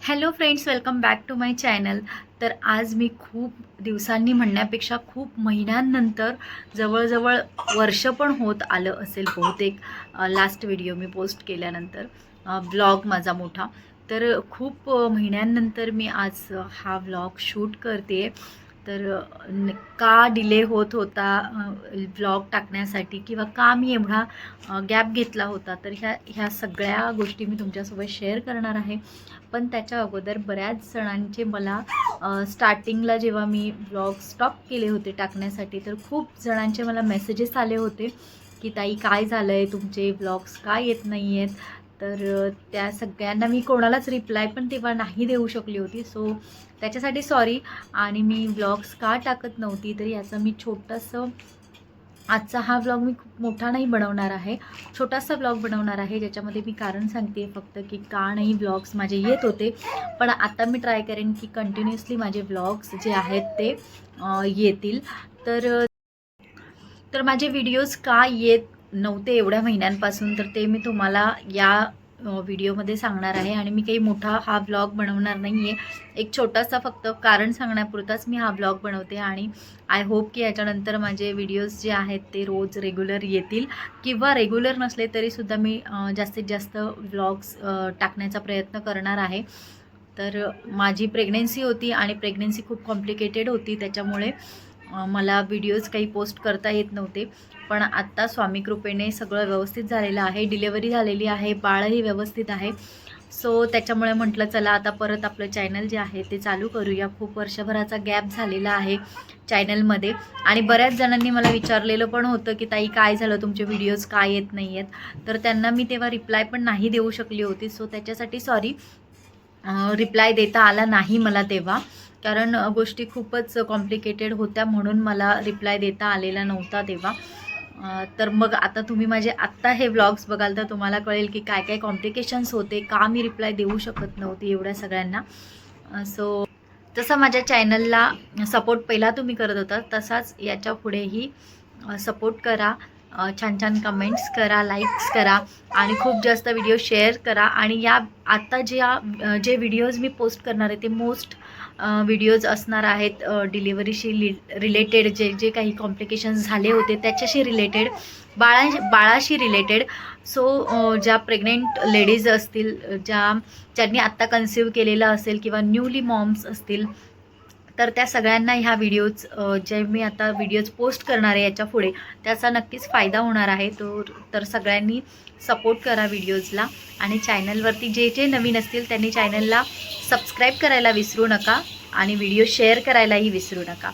Hello friends welcome back to my channel तर आज मी खूप दिवसांनी म्हणण्यापेक्षा खूप महिन्यांनंतर जवळजवळ वर्ष पण होत आलं असेल बहुतेक. लास्ट व्हिडिओ मी पोस्ट केल्यानंतर. ब्लॉग माझा मोठा. तर खूप महिन्यांनंतर मी आज हा व्लॉग शूट करते तर का डिले होत होता ब्लॉग टाकण्यासाठी किंवा का मी एवढा गॅप घेतला होता? तर ह्या ह्या सगळ्या गोष्टी मी तुमच्यासोबत शेअर करणार आहे. पण त्याच्या अगोदर बऱ्याच जणांचे मला स्टार्टिंगला जेव्हा मी ब्लॉग स्टॉप केले होते टाकण्यासाठी तर खूप जणांचे मला मेसेजेस आले होते की ताई काय झालं आहे तुमचे ब्लॉग्स का येत नाही आहेत तर त्या सगळ्यांना मी कोणालाच रिप्लाय पण तेव्हा नाही देऊ शकली होती. सो त्याच्यासाठी सॉरी आणि मी ब्लॉग्स का टाकत नव्हती तर याचं मी छोटंसं आजचा हा ब्लॉग मी खूप मोठा नाही बनवणार आहे. छोटासा ब्लॉग बनवणार आहे ज्याच्यामध्ये मी कारण सांगते फक्त की का नाही ब्लॉग्स माझे येत होते. पण आता मी ट्राय करेन की कंटिन्युअसली माझे ब्लॉग्स जे आहेत ते येतील. तर तर माझे व्हिडिओज का येत नव्हते एवढ्या महिन्यांपासून तर ते मी तुम्हाला या व्हिडिओमध्ये सांगणार आहे. आणि मी काही मोठा हा ब्लॉग बनवणार नाही आहे एक छोटासा फक्त कारण सांगण्यापुरताच मी हा ब्लॉग बनवते. आणि आय होप की याच्यानंतर माझे व्हिडिओज जे आहेत ते रोज रेग्युलर येतील. किंवा रेग्युलर नसले तरीसुद्धा मी जास्तीत जास्त व्लॉग्स टाकण्याचा प्रयत्न करणार आहे. तर माझी प्रेग्नेन्सी होती आणि प्रेग्नेन्सी खूप कॉम्प्लिकेटेड होती त्याच्यामुळे मला व्हिडिओज काही पोस्ट करता येत नव्हते. पण आत्ता स्वामी कृपेने सगळं व्यवस्थित झालेलं आहे. डिलेवरी झालेली आहे. बाळही व्यवस्थित आहे. सो त्याच्यामुळे म्हटलं चला आता परत आपलं चॅनल जे आहे ते चालू करूया. खूप वर्षभराचा गॅप झालेला आहे चॅनलमध्ये आणि बऱ्याच जणांनी मला विचारलेलं पण होतं की ताई काय झालं? तुमचे व्हिडिओज काय येत नाही आहेत तर त्यांना मी तेव्हा रिप्लाय पण नाही देऊ शकली होती. सो त्याच्यासाठी सॉरी रिप्लाय देता आला नाही मला तेव्हा. कारण गोष्टी खूपच कॉम्प्लिकेटेड होत्या म्हणून मला रिप्लाय देता आलेला नव्हता तेव्हा. तर मग आता तुम्ही माझे आत्ता हे व्लॉग्स बघाल तर तुम्हाला कळेल की काय काय कॉम्प्लिकेशन्स होते का मी रिप्लाय देऊ शकत नव्हती एवढ्या सगळ्यांना. सो जसा माझ्या चॅनलला सपोर्ट पहिला तुम्ही करत होता तसाच याच्या पुढेही सपोर्ट करा. छान छान कमेंट्स करा लाईक्स करा आणि खूप जास्त व्हिडिओ शेअर करा. आणि या आत्ता ज्या जे व्हिडिओज मी पोस्ट करणार आहे ते मोस्ट व्हिडिओज असणार आहेत डिलिव्हरीशी लि रिलेटेड जे जे काही कॉम्प्लिकेशन्स झाले होते त्याच्याशी रिलेटेड बाळा बाळाशी रिलेटेड सो ज्या प्रेग्नेंट लेडीज असतील ज्या ज्यांनी आत्ता कन्सिव्ह केलेलं असेल किंवा न्यूली मॉम्स असतील तर त्या सगळ्यांना ह्या व्हिडिओज जे मी आता व्हिडिओज पोस्ट करणार आहे याच्यापुढे त्याचा नक्कीच फायदा होणार आहे. तो तर सगळ्यांनी सपोर्ट करा व्हिडिओजला आणि चॅनलवरती जे जे नवीन असतील त्यांनी चॅनलला सबस्क्राईब करायला विसरू नका. आणि व्हिडिओ शेअर करायलाही विसरू नका.